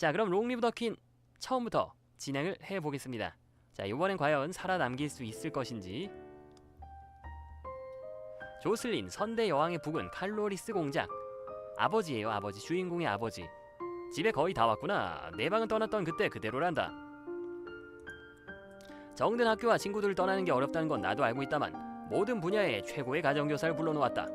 자 그럼 롱리브 더퀸 처음부터 진행을 해보겠습니다. 자 이번엔 과연 살아남길 수 있을 것인지. 조슬린 선대 여왕의 북은 칼로리스 공작 아버지예요 아버지. 주인공의 아버지. 집에 거의 다 왔구나. 내 방은 떠났던 그때 그대로란다. 정든 학교와 친구들을 떠나는 게 어렵다는 건 나도 알고 있다만 모든 분야의 최고의 가정교사를 불러놓았다.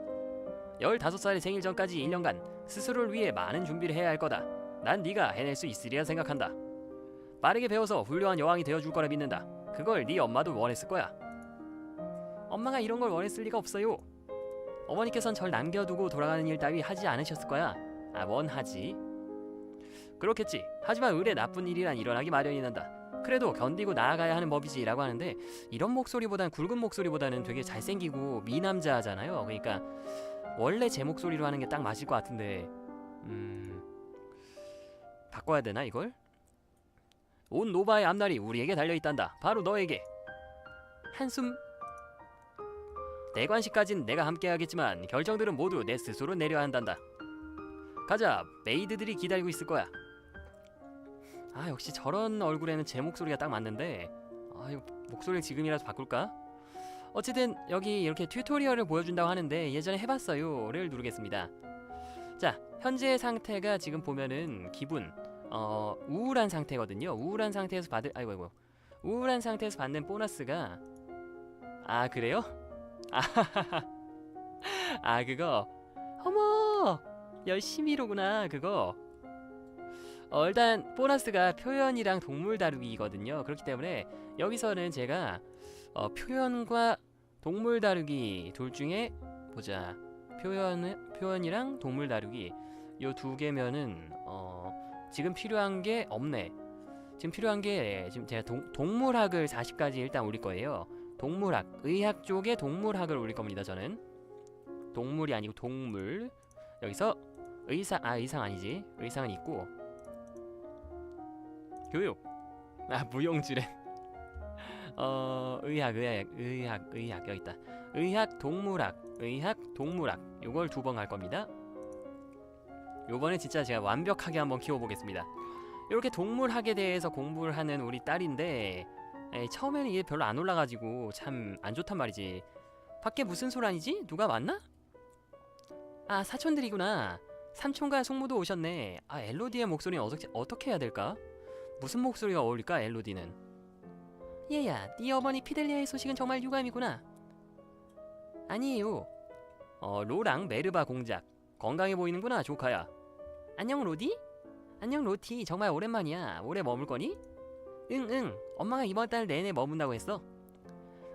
15살의 생일 전까지 1년간 스스로를 위해 많은 준비를 해야 할 거다 난 네가 해낼 수 있으리라 생각한다. 빠르게 배워서 훌륭한 여왕이 되어줄 거라 믿는다. 그걸 네 엄마도 원했을 거야. 엄마가 이런 걸 원했을 리가 없어요. 어머니께선 절 남겨두고 돌아가는 일 따위 하지 않으셨을 거야. 아 원하지. 그렇겠지. 하지만 의뢰 나쁜 일이란 일어나기 마련이란다. 그래도 견디고 나아가야 하는 법이지라고 하는데 이런 목소리보단 굵은 목소리보다는 되게 잘생기고 미남자잖아요. 그러니까 원래 제 목소리로 하는 게 딱 맞을 것 같은데. 음 바꿔야 되나 이걸? 온 노바의 앞날이 우리에게 달려있단다. 바로 너에게. 한숨. 대관식까진 내가 함께하겠지만 결정들은 모두 내 스스로 내려야 한단다. 가자. 메이드들이 기다리고 있을 거야. 아 역시 저런 얼굴에는 제 목소리가 딱 맞는데. 아 이거 목소리를 지금이라도 바꿀까? 어쨌든 여기 이렇게 튜토리얼을 보여준다고 하는데 예전에 해봤어요를 누르겠습니다. 자 현재 상태가 지금 보면은 기분 어 우울한 상태거든요. 우울한 상태에서 받을 아이고 아이고. 우울한 상태에서 받는 보너스가 아 그래요? 아하하하 아 그거. 어머! 열심히로구나 그거. 어, 일단 보너스가 표현이랑 동물 다루기거든요. 그렇기 때문에 여기서는 제가 어, 표현과 동물 다루기 둘 중에 보자. 표현 표현이랑 동물 다루기. 요 두 개면은 어, 지금 필요한 게 없네. 지금 필요한 게 지금 제가 동, 동물학을 40까지 일단 올릴 거예요. 동물학 의학 쪽에 동물학을 올릴 겁니다 저는. 동물이 아니고 동물. 여기서 의상 아 의상 아니지. 의상은 있고. 교육. 아 무용지래. 어 의학 의학 의학 의학. 여기 있다. 의학 동물학 의학 동물학. 요걸 두 번 갈 겁니다 요번에 진짜 제가 완벽하게 한번 키워보겠습니다. 이렇게 동물학에 대해서 공부를 하는 우리 딸인데 에이, 처음에는 이게 별로 안 올라가지고 참 안 좋단 말이지. 밖에 무슨 소란이지? 누가 왔나? 아 사촌들이구나. 삼촌과 숙모도 오셨네. 아 엘로디의 목소리는 어떻게, 어떻게 해야 될까? 무슨 목소리가 어울릴까 엘로디는? 얘야 네 어머니 피델리아의 소식은 정말 유감이구나. 아니에요. 어 로랑 메르바 공작 건강해 보이는구나 조카야. 안녕 로디? 안녕 로티. 정말 오랜만이야. 오래 머물 거니? 응응. 엄마가 이번 달 내내 머문다고 했어.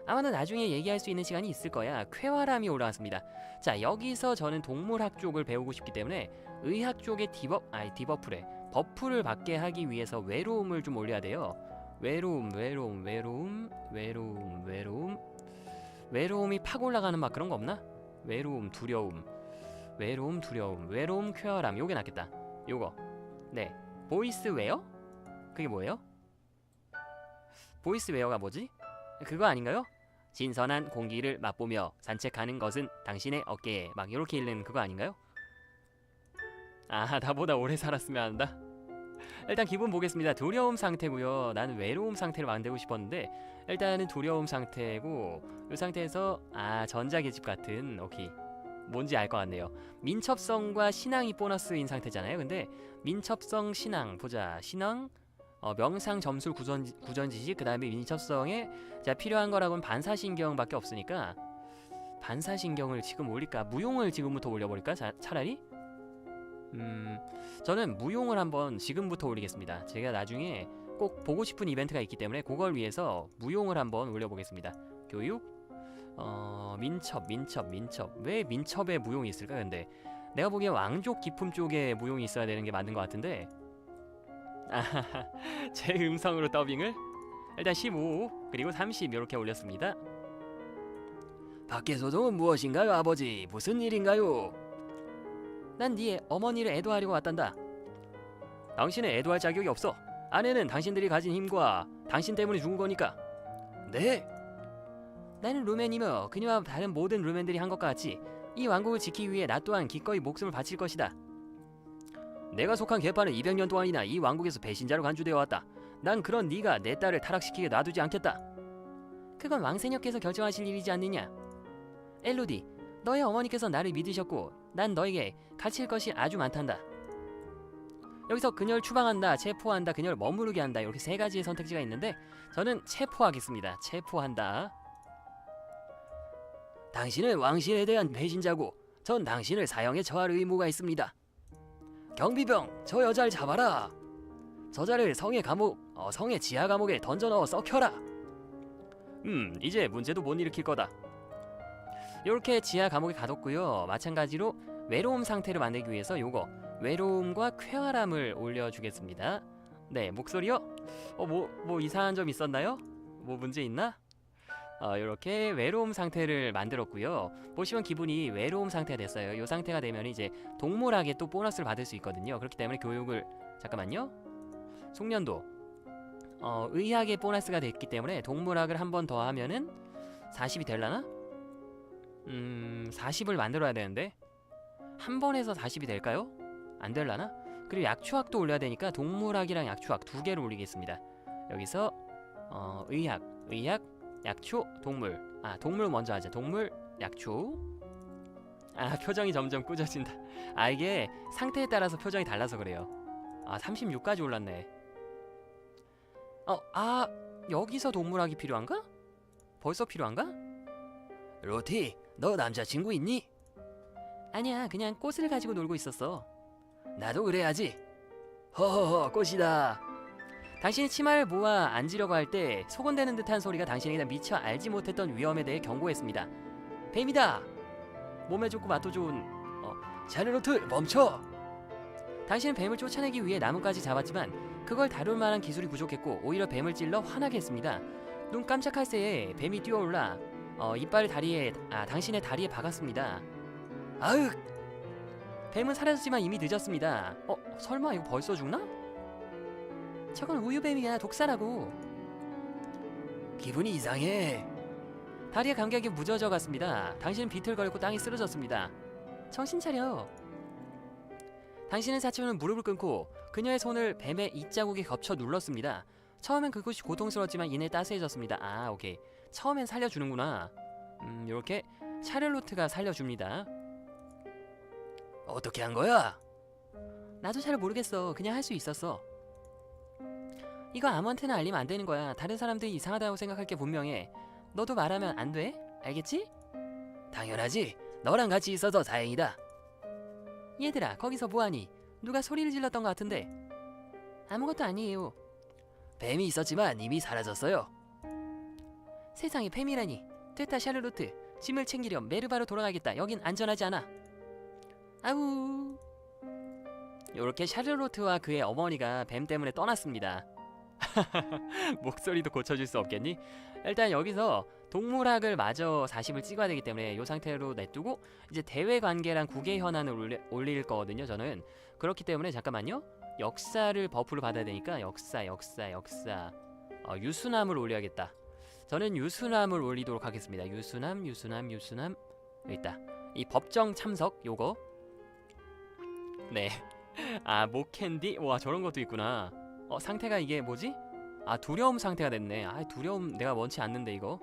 아마도 나중에 얘기할 수 있는 시간이 있을 거야. 쾌활함이 올라왔습니다. 자 여기서 저는 동물학 쪽을 배우고 싶기 때문에 의학 쪽의 디버 아니 디버프래 버프를 받게 하기 위해서 외로움을 좀 올려야 돼요. 외로움 외로움 외로움 외로움 외로움. 외로움이 팍 올라가는 막 그런 거 없나? 외로움 두려움 외로움 두려움 외로움 쾌활함 요게 낫겠다 요거 네 보이스 웨어? 그게 뭐예요? 보이스 웨어가 뭐지? 그거 아닌가요? 신선한 공기를 맛보며 산책하는 것은 당신의 어깨에 막 이렇게 읽는 그거 아닌가요? 아 나보다 오래 살았으면 한다 일단 기분 보겠습니다 두려움 상태고요 나는 외로움 상태를 만들고 싶었는데 일단은 두려움 상태고 이 상태에서 아 전자계집 같은 오케이 뭔지 알 것 같네요. 민첩성과 신앙이 보너스인 상태잖아요. 근데 민첩성 신앙 보자. 신앙 어, 명상 점술 구전, 구전 지식 그 다음에 민첩성에 자 필요한 거라고는 반사신경밖에 없으니까 반사신경을 지금 올릴까? 무용을 지금부터 올려버릴까? 자, 차라리? 음 저는 무용을 한번 지금부터 올리겠습니다. 제가 나중에 꼭 보고 싶은 이벤트가 있기 때문에 그걸 위해서 무용을 한번 올려보겠습니다. 교육 어 민첩 민첩 민첩. 왜 민첩에 무용이 있을까? 근데 내가 보기엔 왕족 기품 쪽에 무용이 있어야 되는 게 맞는 것 같은데. 제 음성으로 더빙을? 일단 15 그리고 30 이렇게 올렸습니다. 밖에서도 무엇인가요 아버지? 무슨 일인가요? 난 네 어머니를 애도하려고 왔단다. 당신은 애도할 자격이 없어. 아내는 당신들이 가진 힘과 당신 때문에 죽은 거니까. 네 나는 루멘이며 그녀와 다른 모든 루멘들이 한 것과 같이 이 왕국을 지키기 위해 나 또한 기꺼이 목숨을 바칠 것이다. 내가 속한 계파는 200년 동안이나 이 왕국에서 배신자로 간주되어 왔다. 난 그런 네가 내 딸을 타락시키게 놔두지 않겠다. 그건 왕세녀께서 결정하실 일이지 않느냐. 엘로디, 너의 어머니께서 나를 믿으셨고 난 너에게 가칠 것이 아주 많단다. 여기서 그녀를 추방한다, 체포한다, 그녀를 머무르게 한다 이렇게 세 가지의 선택지가 있는데 저는 체포하겠습니다. 체포한다. 당신은 왕실에 대한 배신자고 전 당신을 사형에 처할 의무가 있습니다. 경비병, 저 여자를 잡아라. 저자를 성의 감옥, 어, 성의 지하 감옥에 던져 넣어 썩혀라. 음, 이제 문제도 못 일으킬 거다. 이렇게 지하 감옥에 가뒀고요. 마찬가지로 외로움 상태를 만들기 위해서 요거 외로움과 쾌활함을 올려주겠습니다. 네, 목소리요? 어, 뭐, 뭐 이상한 점 있었나요? 뭐 문제 있나? 어, 이렇게 외로움 상태를 만들었고요. 보시면 기분이 외로움 상태가 됐어요. 이 상태가 되면 이제 동물학에 또 보너스를 받을 수 있거든요. 그렇기 때문에 교육을 잠깐만요. 숙련도 어, 의학의 보너스가 됐기 때문에 동물학을 한 번 더 하면은 40이 될라나? 음, 40을 만들어야 되는데 한 번에서 40이 될까요? 안 될라나? 그리고 약초학도 올려야 되니까 동물학이랑 약초학 두 개를 올리겠습니다. 여기서 어, 의학, 의학, 약초, 동물. 아, 동물 먼저 하자. 동물, 약초. 아, 표정이 점점 꾸져진다. 아, 이게 상태에 따라서 표정이 달라서 그래요. 아, 36까지 올랐네. 어, 아, 여기서 동물학이 필요한가? 벌써 필요한가? 로티, 너 남자친구 있니? 아니야, 그냥 꽃을 가지고 놀고 있었어. 나도 그래야지. 허허허, 꽃이다. 당신이 치마를 모아 앉으려고 할 때 소곤대는 듯한 소리가 당신에게 미처 알지 못했던 위험에 대해 경고했습니다. 뱀이다. 몸에 좋고 맛도 좋은 어, 샤르로트 멈춰. 당신은 뱀을 쫓아내기 위해 나뭇가지 잡았지만 그걸 다룰 만한 기술이 부족했고 오히려 뱀을 찔러 화나게 했습니다. 눈 깜짝할 새에 뱀이 뛰어올라 어, 이빨을 다리에 아 당신의 다리에 박았습니다. 아으! 뱀은 사라졌지만 이미 늦었습니다. 어 설마 이거 벌써 죽나? 저건 우유뱀이야 독사라고. 기분이 이상해. 다리의 감각이 무뎌져 갔습니다. 당신은 비틀거리고 땅에 쓰러졌습니다. 정신 차려. 당신은 사촌은 무릎을 끊고 그녀의 손을 뱀의 입자국에 겹쳐 눌렀습니다. 처음엔 그것이 고통스러웠지만 이내 따스해졌습니다. 아 오케이. 처음엔 살려주는구나. 음 요렇게 샤를로트가 살려줍니다. 어떻게 한 거야? 나도 잘 모르겠어. 그냥 할 수 있었어 이거 아무한테나 알리면 안 되는 거야. 다른 사람들이 이상하다고 생각할 게 분명해. 너도 말하면 안 돼? 알겠지? 당연하지. 너랑 같이 있어서 다행이다. 얘들아, 거기서 뭐하니? 누가 소리를 질렀던 것 같은데. 아무것도 아니에요. 뱀이 있었지만 이미 사라졌어요. 세상에 뱀이라니. 됐다, 샤르로트. 짐을 챙기렴. 메르바로 돌아가겠다. 여긴 안전하지 않아. 아우. 요렇게 샤르로트와 그의 어머니가 뱀 때문에 떠났습니다. 목소리도 고쳐줄 수 없겠니? 일단 여기서 동물학을 마저 40을 찍어야 되기 때문에 이 상태로 냅두고 이제 대외 관계랑 국외 현안을 올리, 올릴 거거든요. 저는 그렇기 때문에 잠깐만요. 역사를 버프를 받아야 되니까 역사, 역사, 역사. 어, 유수남을 올려야겠다. 저는 유수남을 올리도록 하겠습니다. 유수남, 유수남, 유수남. 여기 있다. 이 법정 참석 요거. 네. 아 목캔디 와 저런 것도 있구나. 어 상태가 이게 뭐지? 아 두려움 상태가 됐네. 아 두려움 내가 원치 않는데 이거.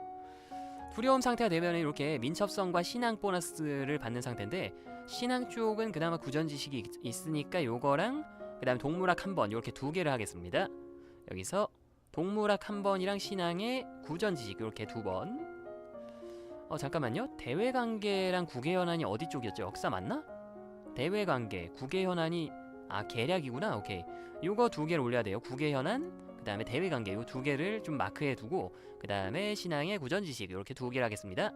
두려움 상태가 되면 이렇게 민첩성과 신앙 보너스를 받는 상태인데 신앙 쪽은 그나마 구전 지식이 있- 있으니까 요거랑 그 다음에 동물학 한 번 이렇게 두 개를 하겠습니다. 여기서 동물학 한 번이랑 신앙의 구전 지식 이렇게 두 번. 어 잠깐만요. 대외 관계랑 국외 현안이 어디 쪽이었죠? 역사 맞나? 대외 관계, 국외 현안이 아 계략이구나. 오케이. 요거 두 개를 올려야 돼요. 국외 현안, 그다음에 대외 관계 요두 개를 좀 마크해 두고 그다음에 신앙의 구전 지식 이렇게 두 개를 하겠습니다.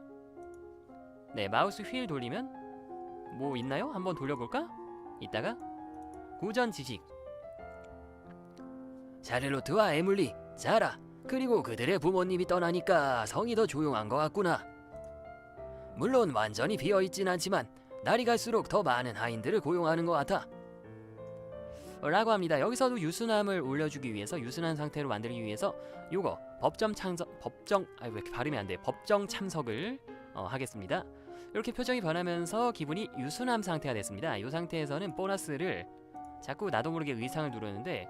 네, 마우스 휠 돌리면 뭐 있나요? 한번 돌려볼까? 이따가 구전 지식. 샤를로트와 에물리, 자라, 그리고 그들의 부모님이 떠나니까 성이 더 조용한 것 같구나. 물론 완전히 비어 있진 않지만 날이 갈수록 더 많은 하인들을 고용하는 것 같아. 라고 합니다. 여기서도 유순함을 올려주기 위해서 유순한 상태로 만들기 위해서 요거 법정 참석 법정 아왜 이렇게 발음이 안 돼? 법정 참석을 어, 하겠습니다. 이렇게 표정이 변하면서 기분이 유순함 상태가 됐습니다. 이 상태에서는 보너스를 자꾸 나도 모르게 의상을 누르는데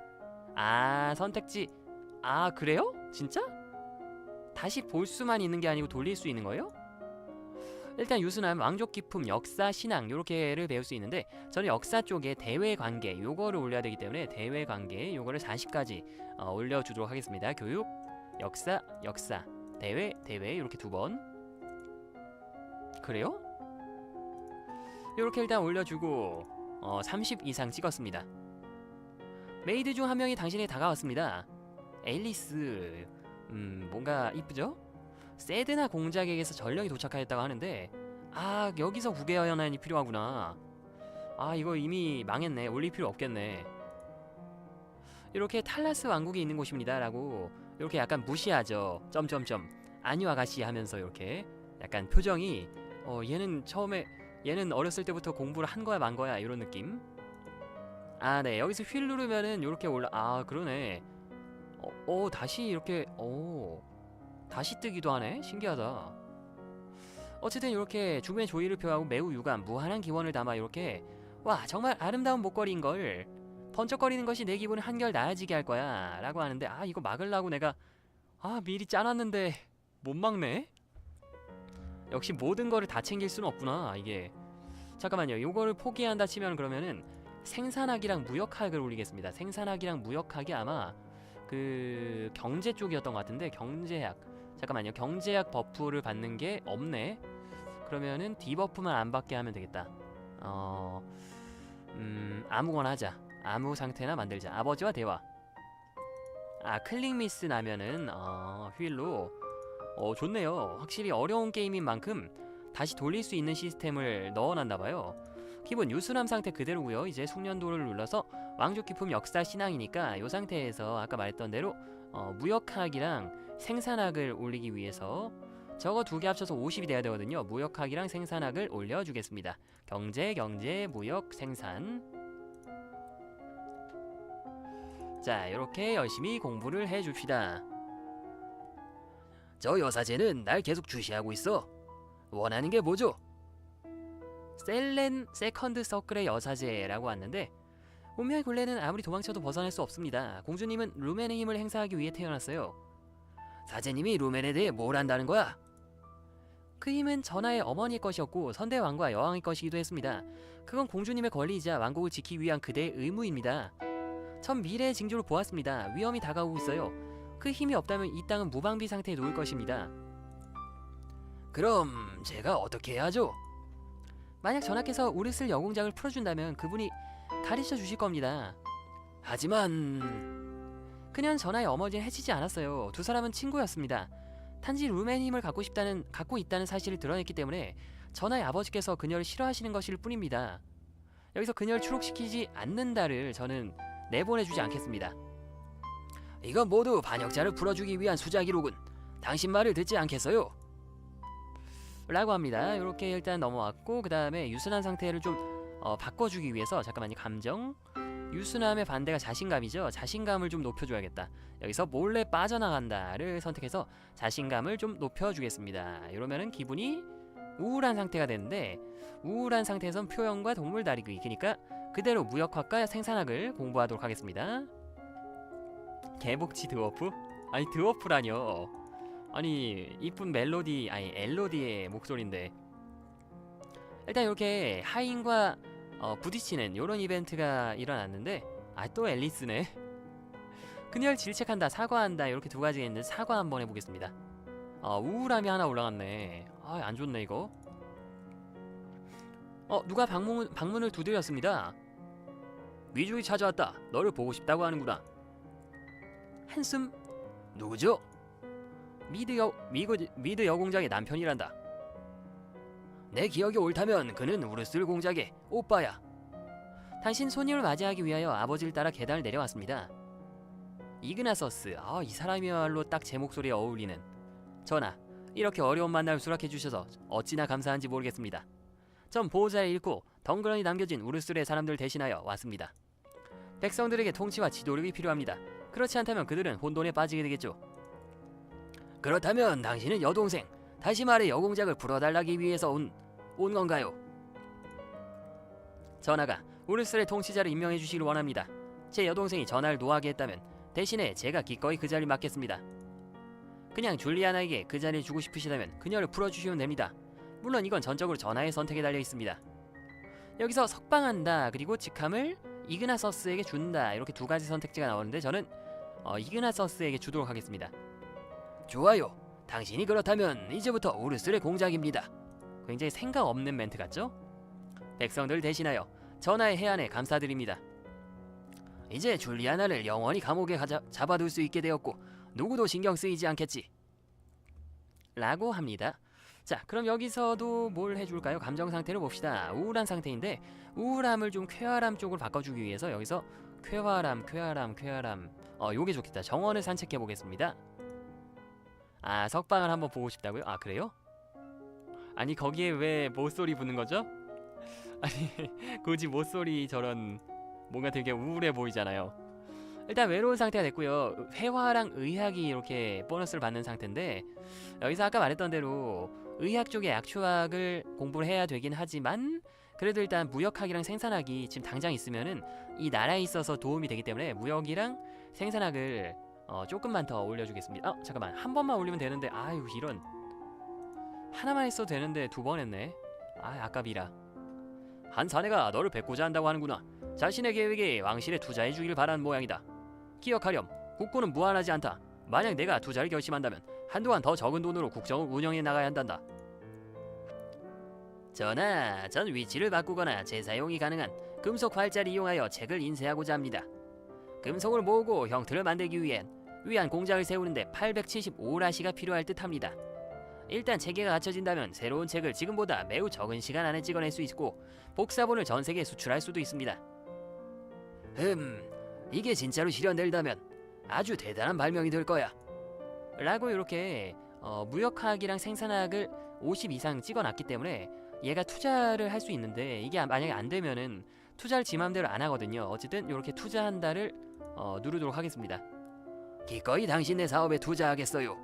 아 선택지 아 그래요? 진짜? 다시 볼 수만 있는 게 아니고 돌릴 수 있는 거예요? 일단 유순함 왕족 기품 역사 신앙 요렇게를 배울 수 있는데 저는 역사 쪽에 대외 관계 요거를 올려야 되기 때문에 대외 관계 요거를 40까지 어, 올려주도록 하겠습니다. 교육 역사 역사 대외 대외 이렇게 두 번. 그래요? 이렇게 일단 올려주고 어, 30 이상 찍었습니다. 메이드 중 한 명이 당신에게 다가왔습니다. 앨리스. 음 뭔가 이쁘죠? 세드나 공작에게서 전령이 도착하였다고 하는데 아 여기서 구개화 연한이 필요하구나. 아 이거 이미 망했네. 올릴 필요 없겠네. 이렇게 탈라스 왕국이 있는 곳입니다. 라고 이렇게 약간 무시하죠. 점점점. 아니요 아가씨 하면서 이렇게 약간 표정이 어 얘는 처음에 얘는 어렸을 때부터 공부를 한 거야 만 거야 이런 느낌? 아 네. 여기서 휠 누르면은 이렇게 올라 아 그러네. 어, 어 다시 이렇게 어 다시 뜨기도 하네. 신기하다. 어쨌든 이렇게 주변의 조의를 표하고 매우 유감 무한한 기원을 담아 이렇게 와 정말 아름다운 목걸이인걸 번쩍거리는 것이 내 기분을 한결 나아지게 할 거야 라고 하는데 아 이거 막으려고 내가 아 미리 짜놨는데 못 막네? 역시 모든 거를 다 챙길 수는 없구나 이게. 잠깐만요. 요거를 포기한다 치면 그러면은 생산학이랑 무역학을 올리겠습니다. 생산학이랑 무역학이 아마 그 경제 쪽이었던 것 같은데 경제학 잠깐만요. 경제학 버프를 받는 게 없네. 그러면은 디버프만 안 받게 하면 되겠다. 어... 음... 아무거나 하자. 아무 상태나 만들자. 아버지와 대화. 아 클릭 미스 나면은 어... 휠로. 어 좋네요. 확실히 어려운 게임인 만큼 다시 돌릴 수 있는 시스템을 넣어놨나봐요 기본 유순함 상태 그대로고요 이제 숙련도를 눌러서 왕족 기품 역사 신앙이니까 이 상태에서 아까 말했던 대로 어, 무역학이랑 생산학을 올리기 위해서 저거 두 개 합쳐서 50이 돼야 되거든요. 무역학이랑 생산학을 올려주겠습니다. 경제, 경제, 무역, 생산. 자, 이렇게 열심히 공부를 해줍시다. 저 여사제는 날 계속 주시하고 있어. 원하는 게 뭐죠? 셀렌 세컨드 서클의 여사제라고 왔는데 운명의 굴레는 아무리 도망쳐도 벗어날 수 없습니다. 공주님은 루멘의 힘을 행사하기 위해 태어났어요. 사제님이 루멘에 대해 뭘 안다는 거야? 그 힘은 전하의 어머니의 것이었고 선대 왕과 여왕의 것이기도 했습니다. 그건 공주님의 권리이자 왕국을 지키기 위한 그대의 의무입니다. 전 미래의 징조를 보았습니다. 위험이 다가오고 있어요. 그 힘이 없다면 이 땅은 무방비 상태에 놓일 것입니다. 그럼 제가 어떻게 해야 하죠? 만약 전하께서 우르슬 영웅장을 풀어준다면 그분이 가르쳐 주실 겁니다. 하지만 그냥 전하의 어머니를 해치지 않았어요. 두 사람은 친구였습니다. 단지 루멘 힘을 갖고 싶다는 갖고 있다는 사실을 드러냈기 때문에 전하의 아버지께서 그녀를 싫어하시는 것일 뿐입니다. 여기서 그녀를 추록시키지 않는다를 저는 내보내주지 않겠습니다. 이건 모두 반역자를 풀어주기 위한 수작이로군. 당신 말을 듣지 않겠어요? 라고 합니다. 이렇게 일단 넘어왔고 그 다음에 유순한 상태를 좀 어, 바꿔주기 위해서 잠깐만요. 감정. 유순함의 반대가 자신감이죠. 자신감을 좀 높여줘야겠다. 여기서 몰래 빠져나간다를 선택해서 자신감을 좀 높여주겠습니다. 이러면은 기분이 우울한 상태가 되는데 우울한 상태에선 표현과 동물 다리기 그러니까 그대로 무역학과 생산학을 공부하도록 하겠습니다. 개복치 드워프? 아니 드워프라뇨 아니 이쁜 멜로디 아니 엘로디의 목소리인데. 일단 이렇게 하인과 어, 부딪히는 이런 이벤트가 일어났는데 아 또 앨리스네. 그녀를 질책한다 사과한다 이렇게 두 가지가 있는데 사과 한번 해보겠습니다. 어, 우울함이 하나 올라갔네. 아 안 좋네 이거. 어 누가 방문, 방문을 두드렸습니다. 위족이 찾아왔다. 너를 보고 싶다고 하는구나. 한숨 누구죠? 미드 여 미고, 미드 여공장의 남편이란다 내 기억이 옳다면 그는 우르슬 공작의 오빠야. 당신 손님을 맞이하기 위하여 아버지를 따라 계단을 내려왔습니다. 이그나서스, 아, 이 사람이야말로 딱 제 목소리에 어울리는. 전하, 이렇게 어려운 만남을 수락해 주셔서 어찌나 감사한지 모르겠습니다. 전 보호자를 잃고 덩그러니 남겨진 우르슬의 사람들 대신하여 왔습니다. 백성들에게 통치와 지도력이 필요합니다. 그렇지 않다면 그들은 혼돈에 빠지게 되겠죠. 그렇다면 당신은 여동생, 다시 말해 여공작을 풀어달라기 위해서 온, 온 건가요? 전하가 우르스의 통치자를 임명해 주시길 원합니다. 제 여동생이 전화를 노하게 했다면 대신에 제가 기꺼이 그 자리를 맡겠습니다. 그냥 줄리아나에게 그 자리를 주고 싶으시다면 그녀를 풀어주시면 됩니다. 물론 이건 전적으로 전하의 선택에 달려 있습니다. 여기서 석방한다 그리고 직함을 이그나서스에게 준다 이렇게 두 가지 선택지가 나오는데 저는 어, 이그나서스에게 주도록 하겠습니다. 좋아요. 당신이 그렇다면 이제부터 우르스의 공작입니다. 굉장히 생각 없는 멘트 같죠? 백성들 대신하여 전하의 해안에 감사드립니다. 이제 줄리아나를 영원히 감옥에 가자, 잡아둘 수 있게 되었고 누구도 신경 쓰이지 않겠지. 라고 합니다. 자, 그럼 여기서도 뭘 해줄까요? 감정 상태를 봅시다. 우울한 상태인데 우울함을 좀 쾌활함 쪽으로 바꿔주기 위해서 여기서 쾌활함, 쾌활함, 쾌활함. 어, 요게 좋겠다. 정원을 산책해 보겠습니다. 아, 석방을 한번 보고 싶다고요? 아, 그래요? 아니 거기에 왜 모소리 부는 거죠? 아니 굳이 모소리 저런 뭔가 되게 우울해 보이잖아요. 일단 외로운 상태가 됐고요. 회화랑 의학이 이렇게 보너스를 받는 상태인데 여기서 아까 말했던 대로 의학 쪽의 약초학을 공부를 해야 되긴 하지만 그래도 일단 무역학이랑 생산학이 지금 당장 있으면은 이 나라에 있어서 도움이 되기 때문에 무역이랑 생산학을 어, 조금만 더 올려주겠습니다. 어 잠깐만 한 번만 올리면 되는데 아유 이런 하나만 했어도 되는데 두 번 했네. 아 아깝이라. 한 사내가 너를 뵙고자 한다고 하는구나. 자신의 계획에 왕실에 투자해 주길 바라는 모양이다. 기억하렴. 국고는 무한하지 않다. 만약 내가 투자를 결심한다면 한동안 더 적은 돈으로 국정을 운영해 나가야 한단다. 전하, 전 위치를 바꾸거나 재사용이 가능한 금속 활자를 이용하여 책을 인쇄하고자 합니다. 금속을 모으고 형태를 만들기 위한 위한 공장을 세우는데 875라시가 필요할 듯합니다. 일단 체계가 갖춰진다면 새로운 책을 지금보다 매우 적은 시간 안에 찍어낼 수 있고 복사본을 전 세계에 수출할 수도 있습니다. 음, 이게 진짜로 실현된다면 아주 대단한 발명이 될 거야. 라고 이렇게 어, 무역학이랑 생산학을 50 이상 찍어놨기 때문에 얘가 투자를 할 수 있는데 이게 만약에 안 되면은 투자를 지 맘대로 안 하거든요. 어쨌든 이렇게 투자한다를 어, 누르도록 하겠습니다. 기꺼이 당신의 사업에 투자하겠어요.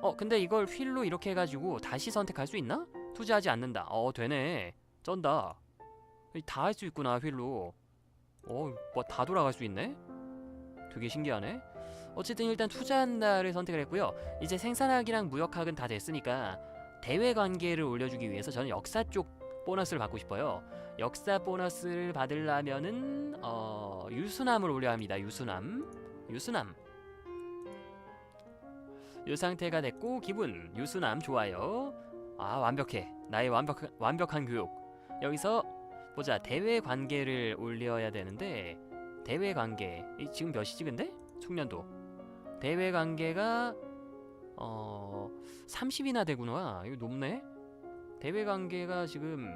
어 근데 이걸 휠로 이렇게 해가지고 다시 선택할 수 있나? 투자하지 않는다. 어 되네. 쩐다. 다 할 수 있구나 휠로. 어 뭐 다 돌아갈 수 있네. 되게 신기하네. 어쨌든 일단 투자한다를 선택을 했고요. 이제 생산학이랑 무역학은 다 됐으니까 대외 관계를 올려주기 위해서 저는 역사 쪽 보너스를 받고 싶어요. 역사 보너스를 받으려면은 어 유수남을 올려야 합니다. 유수남, 유수남. 이 상태가 됐고 기분 유수남 좋아요. 아 완벽해. 나의 완벽 완벽한 교육. 여기서 보자 대외 관계를 올려야 되는데 대외 관계 이 지금 몇이지 근데 숙련도 대외 관계가 어 30이나 되구나. 이거 높네. 대외 관계가 지금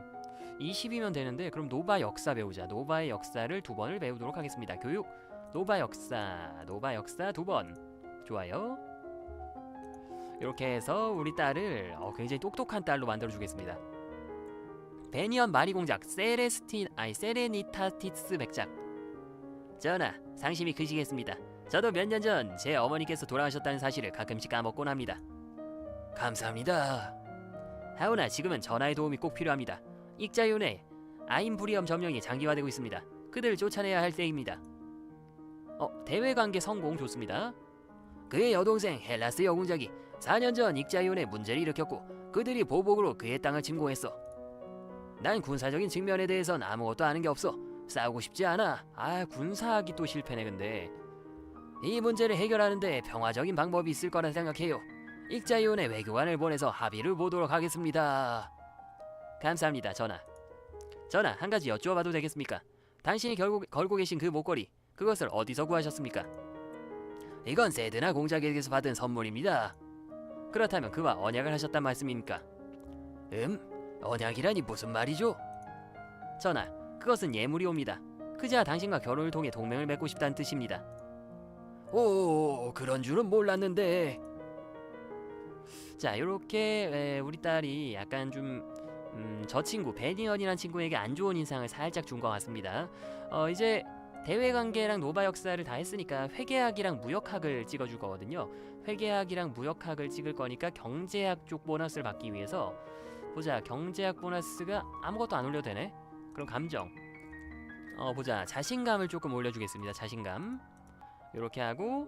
20이면 되는데 그럼 노바 역사 배우자. 노바의 역사를 두 번을 배우도록 하겠습니다. 교육 노바 역사, 노바 역사 두 번. 좋아요. 이렇게 해서 우리 딸을 어, 굉장히 똑똑한 딸로 만들어 주겠습니다. 베니언 마리 공작 세레스틴 아니 세레니타티스 백작. 전하, 상심이 크시겠습니다. 저도 몇 년 전 제 어머니께서 돌아가셨다는 사실을 가끔씩 까먹곤 합니다. 감사합니다. 하오나 지금은 전하의 도움이 꼭 필요합니다. 익자윤의 아인브리엄 점령이 장기화되고 있습니다. 그들을 쫓아내야 할 때입니다. 어, 대외 관계 성공 좋습니다. 그의 여동생 헬라스 여공작이 4년 전 익자이온에 문제를 일으켰고 그들이 보복으로 그의 땅을 침공했어. 난 군사적인 측면에 대해선 아무것도 아는 게 없어. 싸우고 싶지 않아. 아 군사하기 또 실패네 근데. 이 문제를 해결하는데 평화적인 방법이 있을 거라 생각해요. 익자이온에 외교관을 보내서 합의를 보도록 하겠습니다. 감사합니다, 전하. 전하, 한 가지 여쭈어봐도 되겠습니까? 당신이 결고, 걸고 계신 그 목걸이, 그것을 어디서 구하셨습니까? 이건 세드나 공작에게서 받은 선물입니다. 그렇다면 그와 언약을 하셨단 말씀입니까? 음? 언약이라니 무슨 말이죠? 전하, 그것은 예물이 옵니다. 그자 당신과 결혼을 통해 동맹을 맺고 싶다는 뜻입니다. 오, 그런 줄은 몰랐는데. 자, 이렇게 우리 딸이 약간 좀 음, 저 친구 베니언이란 친구에게 안 좋은 인상을 살짝 준 것 같습니다. 어, 이제 대외 관계랑 노바 역사를 다 했으니까 회계학이랑 무역학을 찍어줄 거거든요. 회계학이랑 무역학을 찍을 거니까 경제학 쪽 보너스를 받기 위해서 보자 경제학 보너스가 아무것도 안 올려도 되네. 그럼 감정 어 보자 자신감을 조금 올려주겠습니다. 자신감 이렇게 하고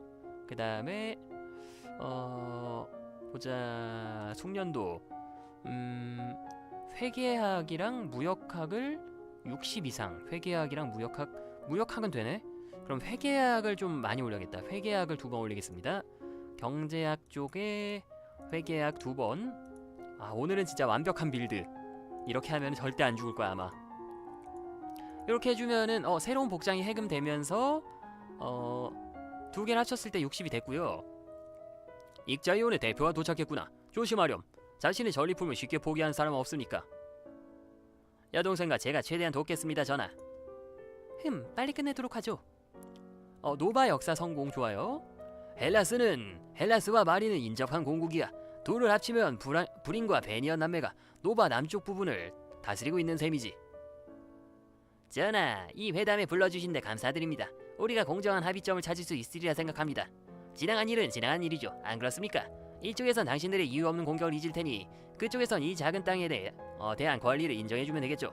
그 다음에 어 보자 숙련도 음 회계학이랑 무역학을 60 이상 회계학이랑 무역학 무역학은 되네. 그럼 회계학을 좀 많이 올려야겠다. 회계학을 두 번 올리겠습니다. 경제학 쪽에 회계학 두 번. 아 오늘은 진짜 완벽한 빌드. 이렇게 하면 절대 안 죽을 거야 아마. 이렇게 해주면은 어 새로운 복장이 해금되면서 어 두 개를 합쳤을 때 60이 됐고요. 익자이온의 대표가 도착했구나. 조심하렴. 자신의 전리품을 쉽게 포기하는 사람은 없으니까. 여동생과 제가 최대한 돕겠습니다, 전하. 흠, 빨리 끝내도록 하죠. 어, 노바 역사 성공 좋아요. 헬라스는 헬라스와 마리는 인접한 공국이야. 둘을 합치면 불안, 불인과 베니언 남매가 노바 남쪽 부분을 다스리고 있는 셈이지. 전하, 이 회담에 불러주신 데 감사드립니다. 우리가 공정한 합의점을 찾을 수 있으리라 생각합니다. 지나간 일은 지나간 일이죠. 안 그렇습니까? 이쪽에선 당신들의 이유 없는 공격을 잊을 테니 그쪽에선 이 작은 땅에 대해 어, 대한 권리를 인정해주면 되겠죠.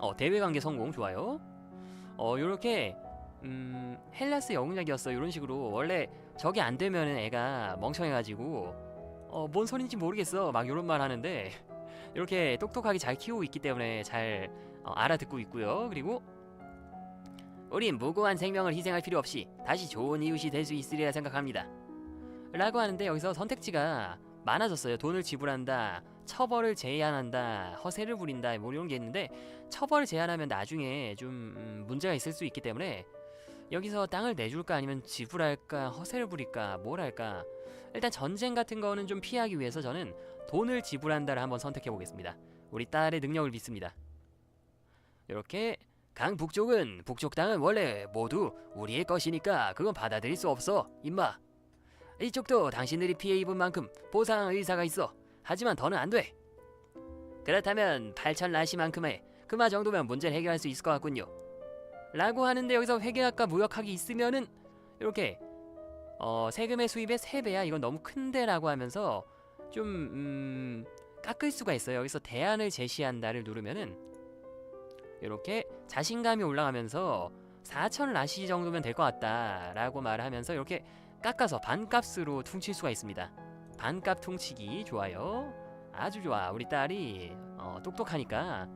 어, 대외 관계 성공 좋아요. 어, 요렇게 음, 헬라스 영웅작이었어. 이런 식으로 원래 저게 안 되면은 애가 멍청해가지고 어, 뭔 소린지 모르겠어. 막 요런 말 하는데 이렇게 똑똑하게 잘 키우고 있기 때문에 잘 어, 알아듣고 있고요. 그리고 우린 무고한 생명을 희생할 필요 없이 다시 좋은 이웃이 될 수 있으리라 생각합니다. 라고 하는데 여기서 선택지가 많아졌어요. 돈을 지불한다, 처벌을 제한한다, 허세를 부린다, 뭐 이런 게 있는데 처벌을 제한하면 나중에 좀 음, 문제가 있을 수 있기 때문에 여기서 땅을 내줄까 아니면 지불할까, 허세를 부릴까, 뭘 할까. 일단 전쟁 같은 거는 좀 피하기 위해서 저는 돈을 지불한다를 한번 선택해 보겠습니다. 우리 딸의 능력을 믿습니다. 이렇게 강 북쪽은 북쪽 땅은 원래 모두 우리의 것이니까 그건 받아들일 수 없어, 임마. 이쪽도 당신들이 피해 입은 만큼 보상 의사가 있어. 하지만 더는 안 돼. 그렇다면 8천 라시만큼의 그마 정도면 문제를 해결할 수 있을 것 같군요. 라고 하는데 여기서 회계학과 무역학이 있으면은 이렇게 어, 세금의 수입의 3배야 이건 너무 큰데 라고 하면서 좀 음, 깎을 수가 있어요. 여기서 대안을 제시한다를 누르면은 이렇게 자신감이 올라가면서 4천 라시 정도면 될 것 같다 라고 말을 하면서 이렇게 깎아서 반값으로 퉁칠 수가 있습니다. 반값 퉁치기 좋아요. 아주 좋아. 우리 딸이 어, 똑똑하니까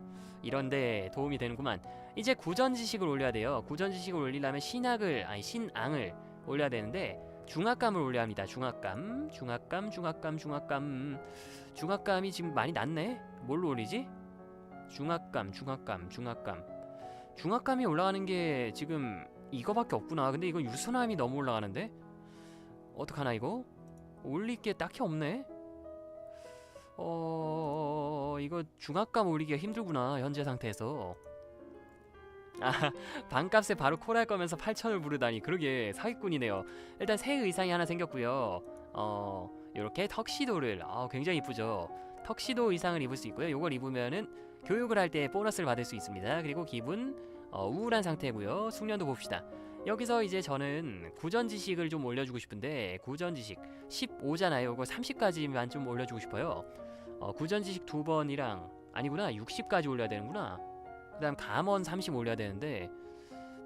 이런데 도움이 되는구만. 이제 구전 지식을 올려야 돼요. 구전 지식을 올리려면 신학을 아니 신앙을 올려야 되는데 중압감을 올려야 합니다. 중압감, 중압감, 중압감, 중압감. 중압감이 지금 많이 낮네. 뭘로 올리지? 중압감, 중압감, 중압감. 중압감이 올라가는 게 지금 이거밖에 없구나. 근데 이건 유순함이 너무 올라가는데 어떡하나 이거? 올릴 게 딱히 없네. 어 이거 중압감 올리기가 힘들구나 현재 상태에서. 아 반값에 바로 콜할 거면서 8천을 부르다니 그러게 사기꾼이네요. 일단 새 의상이 하나 생겼고요. 어 이렇게 턱시도를 아 굉장히 이쁘죠. 턱시도 의상을 입을 수 있고요. 요걸 입으면은 교육을 할 때 보너스를 받을 수 있습니다. 그리고 기분 어, 우울한 상태고요. 숙련도 봅시다. 여기서 이제 저는 구전 지식을 좀 올려주고 싶은데 구전 지식 15잖아요. 이거 30까지만 좀 올려주고 싶어요. 어, 구전 지식 두 번이랑 아니구나 60까지 올려야 되는구나. 그다음 감원 30 올려야 되는데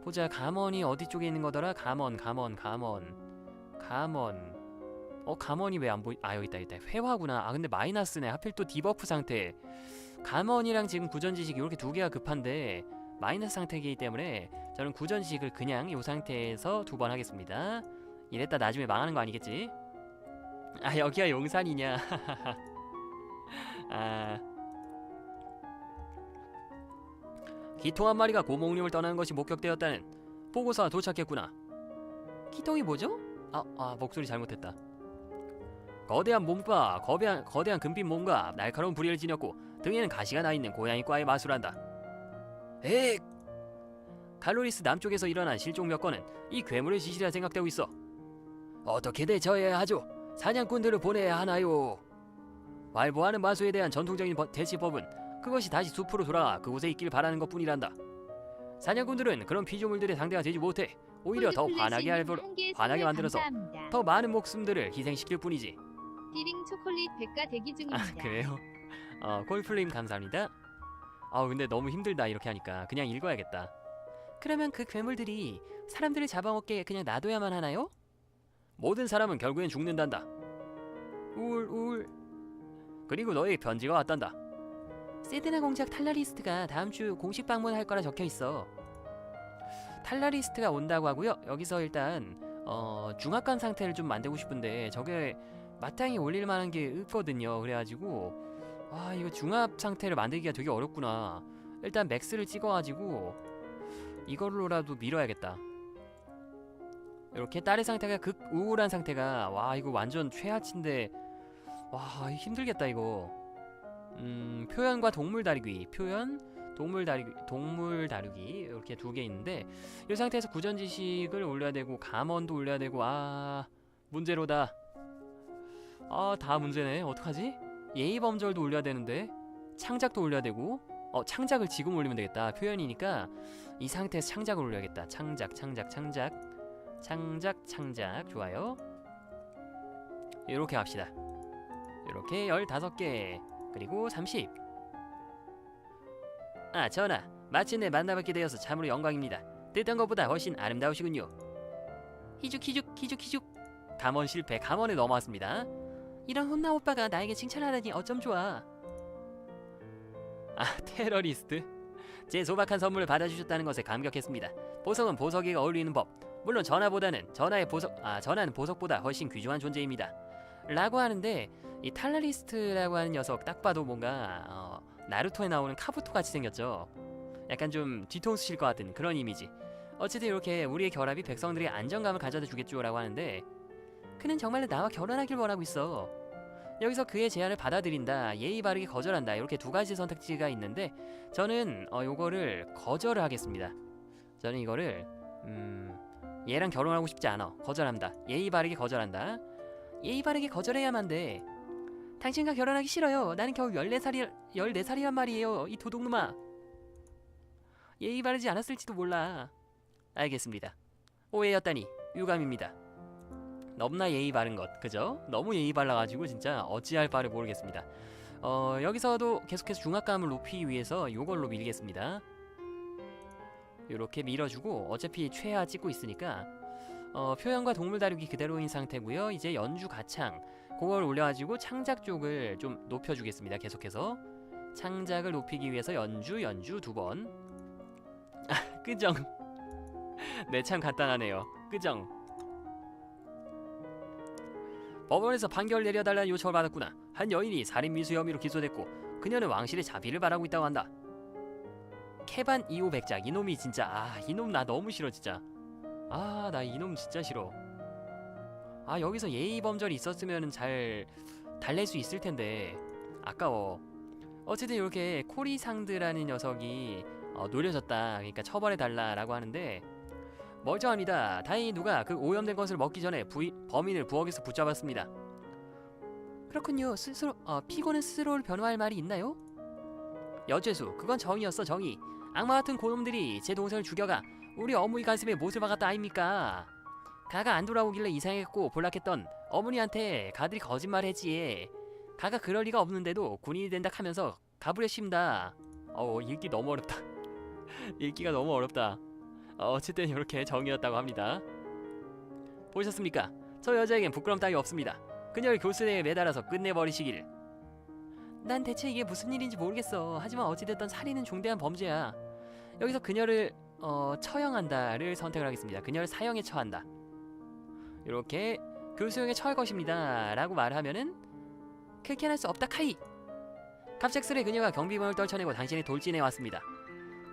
보자 감원이 어디 쪽에 있는 거더라? 감원 감원 감원 감원 어 감원이 왜 안 보이? 아 여기 있다 있다 회화구나. 아 근데 마이너스네. 하필 또 디버프 상태. 감원이랑 지금 구전 지식 이렇게 두 개가 급한데 마이너스 상태이기 때문에 저는 구전 지식을 그냥 이 상태에서 두 번 하겠습니다. 이랬다 나중에 망하는 거 아니겠지? 아 여기가 용산이냐? 아 기통 한 마리가 고목림을 떠나는 것이 목격되었다는 보고서가 도착했구나. 기통이 뭐죠? 아, 아 목소리 잘못했다. 거대한 몸과 거대한, 거대한 금빛 몸과 날카로운 부리를 지녔고 등에는 가시가 나 있는 고양이과의 마술한다. 에익! 칼로리스 남쪽에서 일어난 실종 몇 건은 이 괴물의 지시라 생각되고 있어. 어떻게 대처해야 하죠? 사냥꾼들을 보내야 하나요? 말보하는 마수에 대한 전통적인 버- 대치법은 그것이 다시 숲으로 돌아가 그곳에 있길 바라는 것뿐이란다. 사냥꾼들은 그런 피조물들의 상대가 되지 못해 오히려 더 화나게 할 볼- 화나게 만들어서 더 많은 목숨들을 희생시킬 뿐이지. 띠링 초콜릿 백과 대기 중입니다. 아 그래요? 어 콜플레임 감사합니다. 아 근데 너무 힘들다 이렇게 하니까 그냥 읽어야겠다. 그러면 그 괴물들이 사람들을 잡아먹게 그냥 놔둬야만 하나요? 모든 사람은 결국엔 죽는단다. 우울 우울. 그리고 너의 편지가 왔단다. 세드나 공작 탈라리스트가 다음 주 공식 방문할 거라 적혀 있어. 탈라리스트가 온다고 하고요. 여기서 일단 어, 중압감 상태를 좀 만들고 싶은데 저게 마땅히 올릴 만한 게 없거든요. 그래가지고 아 이거 중압 상태를 만들기가 되게 어렵구나. 일단 맥스를 찍어가지고 이걸로라도 밀어야겠다. 이렇게 딸의 상태가 극 우울한 상태가 와 이거 완전 최하치인데 와 힘들겠다 이거. 음 표현과 동물 다루기 표현 동물 다루기 동물 다루기 이렇게 두 개 있는데 이 상태에서 구전 지식을 올려야 되고 감언도 올려야 되고 아 문제로다. 아 다 문제네 어떡하지? 예의 범절도 올려야 되는데 창작도 올려야 되고 어 창작을 지금 올리면 되겠다 표현이니까 이 상태에서 창작을 올려야겠다 창작 창작 창작 창작 창작 좋아요 이렇게 합시다 이렇게 15개 그리고 30 아, 전하. 마침내 만나뵙게 되어서 참으로 영광입니다. 뜻한 것보다 훨씬 아름다우시군요. 희죽. 감원 실패. 감원에 넘어왔습니다. 이런 혼나 오빠가 나에게 칭찬하다니 어쩜 좋아. 아, 테러리스트. 제 소박한 선물을 받아주셨다는 것에 감격했습니다. 보석은 보석에 어울리는 법. 물론 전하보다는 전하의 보석, 아 전하는 보석보다 훨씬 귀중한 존재입니다. 라고 하는데 이 탈라리스트라고 하는 녀석 딱 봐도 뭔가 어, 나루토에 나오는 카부토 같이 생겼죠. 약간 좀 뒤통수 칠 것 같은 그런 이미지. 어쨌든 이렇게 우리의 결합이 백성들의 안정감을 가져다 주겠죠라고 하는데 그는 정말로 나와 결혼하길 원하고 있어. 여기서 그의 제안을 받아들인다, 예의 바르게 거절한다 이렇게 두 가지 선택지가 있는데 저는 어, 요거를 거절을 하겠습니다. 저는 이거를 음, 얘랑 결혼하고 싶지 않아. 거절한다. 예의 바르게 거절한다. 예의 바르게 거절해야만 돼. 당신과 결혼하기 싫어요. 나는 겨우 14살이 14살이란 말이에요. 이 도둑놈아. 예의 바르지 않았을지도 몰라. 알겠습니다. 오해였다니 유감입니다. 너무나 예의 바른 것, 그죠? 너무 예의 발라가지고 진짜 어찌할 바를 모르겠습니다. 어 여기서도 계속해서 중압감을 높이기 위해서 요걸로 밀겠습니다. 이렇게 밀어주고 어차피 최하 찍고 있으니까 어, 표현과 동물 다루기 그대로인 상태고요. 이제 연주 가창 그걸 올려가지고 창작 쪽을 좀 높여주겠습니다. 계속해서 창작을 높이기 위해서 연주 연주 두 번. 아, 끄정. 네, 참 간단하네요. 끄정. 법원에서 판결 내려달라는 요청을 받았구나. 한 여인이 살인 미수 혐의로 기소됐고 그녀는 왕실의 자비를 바라고 있다고 한다. 케반 이호 백작 이놈이 진짜 아 이놈 나 너무 싫어 진짜. 아 나 이놈 진짜 싫어. 아 여기서 예의 범절이 있었으면 잘 달랠 수 있을 텐데 아까워. 어쨌든 이렇게 코리상드라는 녀석이 어, 노려졌다. 그러니까 처벌해 달라라고 하는데 멀쩡합니다. 다행히 누가 그 오염된 것을 먹기 전에 부이, 범인을 부엌에서 붙잡았습니다. 그렇군요. 스스로 어, 피고는 스스로를 변호할 말이 있나요? 여죄수 그건 정의였어 정의. 악마 같은 고놈들이 제 동생을 죽여가 우리 어머니 가슴에 못을 박았다 아닙니까? 가가 안 돌아오길래 이상했고 볼락했던 어머니한테 가들이 거짓말했지. 가가 그럴 리가 없는데도 군인이 된다 하면서 가부려심다. 어 읽기 너무 어렵다. 읽기가 너무 어렵다. 어, 어쨌든 이렇게 정이었다고 합니다. 보셨습니까? 저 여자에겐 부끄럼 따위 없습니다. 그녀를 교수대에 매달아서 끝내버리시길. 난 대체 이게 무슨 일인지 모르겠어. 하지만 어찌됐든 살인은 중대한 범죄야. 여기서 그녀를 어, 처형한다를 선택을 하겠습니다. 그녀를 사형에 처한다. 이렇게 교수형에 처할 것입니다. 라고 말하면은 그렇게 할수 없다 카이. 갑작스레 그녀가 경비병을 떨쳐내고 당신이 돌진해 왔습니다.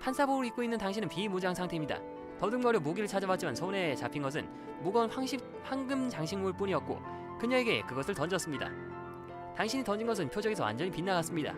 판사복을 입고 있는 당신은 비무장 상태입니다. 더듬거려 무기를 찾아봤지만 손에 잡힌 것은 무거운 황십, 황금 장식물 뿐이었고 그녀에게 그것을 던졌습니다. 당신이 던진 것은 표적에서 완전히 빗나갔습니다.